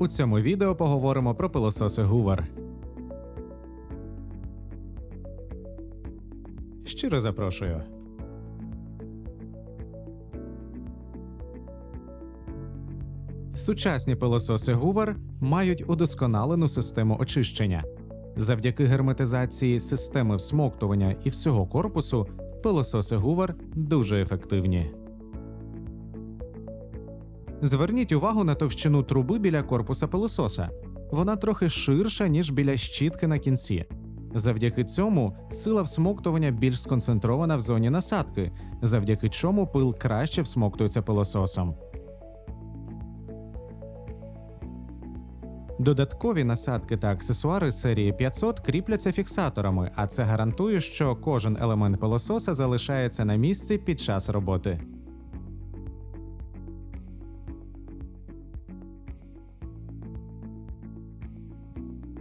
У цьому відео поговоримо про пилососи Hoover. Щиро запрошую. Сучасні пилососи Hoover мають удосконалену систему очищення. Завдяки герметизації системи всмоктування і всього корпусу пилососи Hoover дуже ефективні. Зверніть увагу на товщину труби біля корпуса пилососа. Вона трохи ширша, ніж біля щітки на кінці. Завдяки цьому сила всмоктування більш сконцентрована в зоні насадки, завдяки чому пил краще всмоктується пилососом. Додаткові насадки та аксесуари серії 500 кріпляться фіксаторами, а це гарантує, що кожен елемент пилососа залишається на місці під час роботи.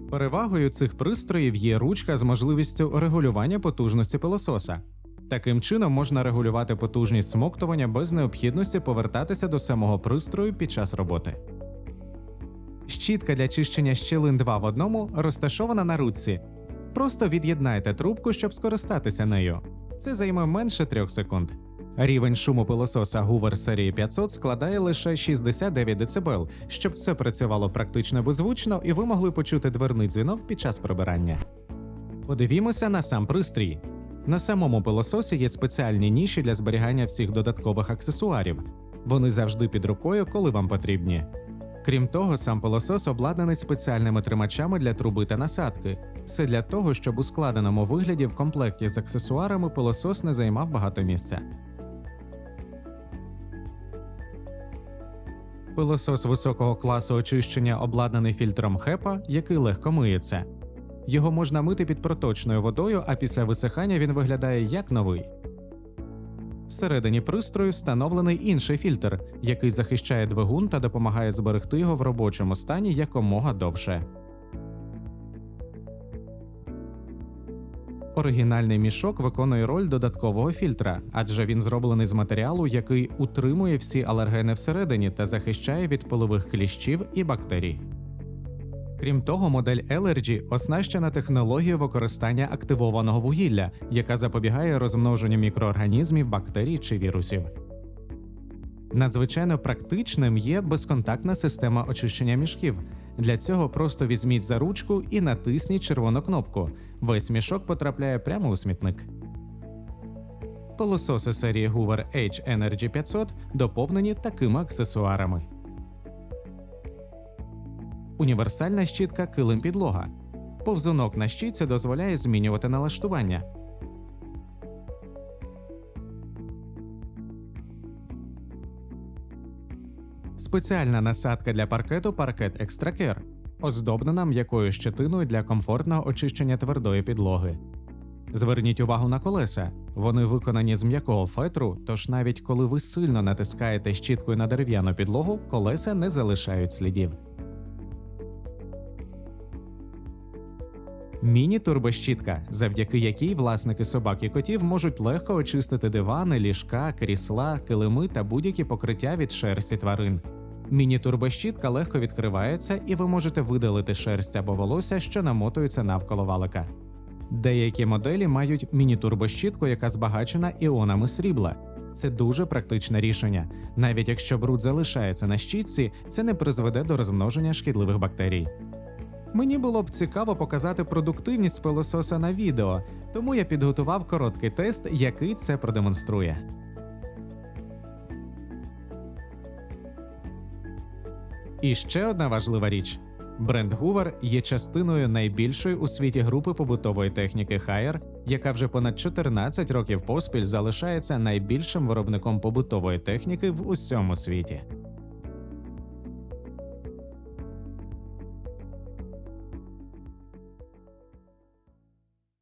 Перевагою цих пристроїв є ручка з можливістю регулювання потужності пилососа. Таким чином можна регулювати потужність смоктування без необхідності повертатися до самого пристрою під час роботи. Щітка для чищення щілин 2 в одному розташована на ручці. Просто від'єднайте трубку, щоб скористатися нею. Це займе менше 3 секунд. Рівень шуму пилососа Hoover серії 500 складає лише 69 дБ, щоб все працювало практично беззвучно і ви могли почути дверний дзвінок під час прибирання. Подивімося на сам пристрій. На самому пилососі є спеціальні ніші для зберігання всіх додаткових аксесуарів. Вони завжди під рукою, коли вам потрібні. Крім того, сам пилосос обладнаний спеціальними тримачами для труби та насадки. Все для того, щоб у складеному вигляді в комплекті з аксесуарами пилосос не займав багато місця. Пилосос високого класу очищення обладнаний фільтром HEPA, який легко миється. Його можна мити під проточною водою, а після висихання він виглядає як новий. Всередині пристрою встановлений інший фільтр, який захищає двигун та допомагає зберегти його в робочому стані якомога довше. Оригінальний мішок виконує роль додаткового фільтра, адже він зроблений з матеріалу, який утримує всі алергени всередині та захищає від пилових кліщів і бактерій. Крім того, модель Allergy оснащена технологією використання активованого вугілля, яка запобігає розмноженню мікроорганізмів, бактерій чи вірусів. Надзвичайно практичним є безконтактна система очищення мішків. Для цього просто візьміть за ручку і натисніть червону кнопку. Весь мішок потрапляє прямо у смітник. Пилососи серії Hoover H Energy 500 доповнені такими аксесуарами. Універсальна щітка килим підлога. Повзунок на щітці дозволяє змінювати налаштування. Спеціальна насадка для паркету паркет Екстракер, оздоблена м'якою щетиною для комфортного очищення твердої підлоги. Зверніть увагу на колеса. Вони виконані з м'якого фетру, тож навіть коли ви сильно натискаєте щіткою на дерев'яну підлогу, колеса не залишають слідів. Міні-турбощітка, завдяки якій власники собак і котів можуть легко очистити дивани, ліжка, крісла, килими та будь-які покриття від шерсті тварин. Міні-турбощітка легко відкривається, і ви можете видалити шерсть або волосся, що намотуються навколо валика. Деякі моделі мають міні-турбощітку, яка збагачена іонами срібла. Це дуже практичне рішення. Навіть якщо бруд залишається на щітці, це не призведе до розмноження шкідливих бактерій. Мені було б цікаво показати продуктивність пилососа на відео, тому я підготував короткий тест, який це продемонструє. І ще одна важлива річ: бренд Hoover є частиною найбільшої у світі групи побутової техніки Haier, яка вже понад 14 років поспіль залишається найбільшим виробником побутової техніки в усьому світі.